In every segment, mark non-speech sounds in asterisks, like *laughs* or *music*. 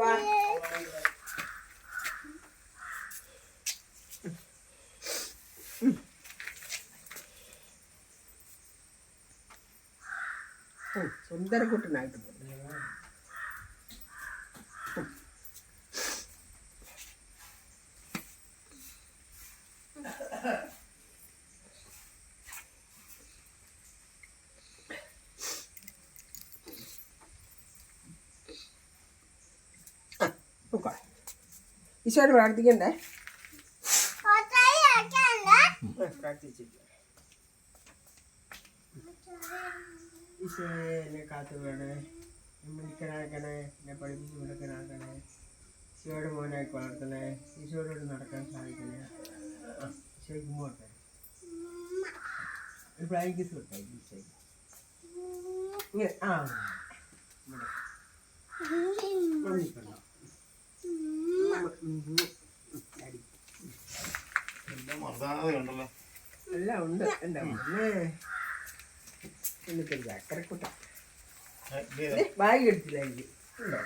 வா. சுந்தர கூட்டு நாய்க்கு നോക്കാം. ഈശോയോട് പ്രാർത്ഥിക്കണ്ടേ? പ്രാർത്ഥിച്ചില്ല ഈശോയെ എന്നെ കാത്തു വേണേ മിടുക്കനാക്കണേ എന്നെ പഠിപ്പിച്ച് മിടുക്കനാക്കണേ ഈശോയുടെ മോനായി വളർത്തണേ. ഈശോയോട് നടക്കാൻ സാധിക്കണേ. ഈശോയ്ക്ക് മോട്ടെ ഒരു പ്രാക്ടീസ് കൊടുത്തേ ഈശോയ്ക്ക് ഇങ്ങനെ ആ. ഇവിടെ. എല്ലാം ഉണ്ട്. എന്റെ എന്നിട്ട് ചക്കരക്കുട്ട? ബാഗ് എടുത്തില്ല എനിക്ക്. ഉണ്ടോ?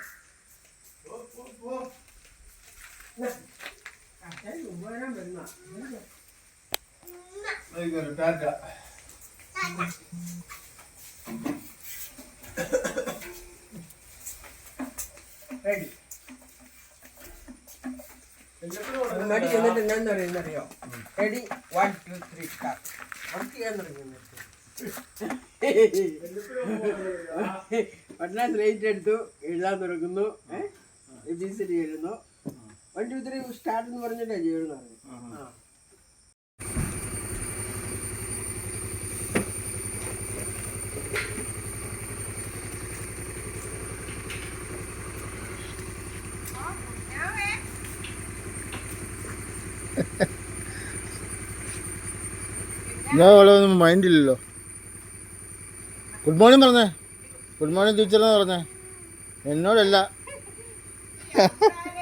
ടാറ്റ. റെഡി. മടി ചെന്നിട്ട് എന്താന്ന് പറയുന്നറിയോ ready one two three start work ചെയ്യാൻ തുടങ്ങി പട്ടണ സ്ലേറ്റ് എടുത്തു എഴുതാൻ തുടങ്ങുന്നു ഏഹ് എഴുതുന്നു വൺ ടു ത്രീ സ്റ്റാർട്ട് എന്ന് പറഞ്ഞിട്ടാണ് ജീവിതം പറഞ്ഞു ആ. ഞാൻ അവളൊന്നും ഒന്നും മൈൻഡ് ഇല്ലല്ലോ ഗുഡ് മോർണിംഗ് പറഞ്ഞേ. ഗുഡ് മോർണിംഗ് ടീച്ചർ എന്ന് പറഞ്ഞേ. എന്നോടല്ല. *laughs*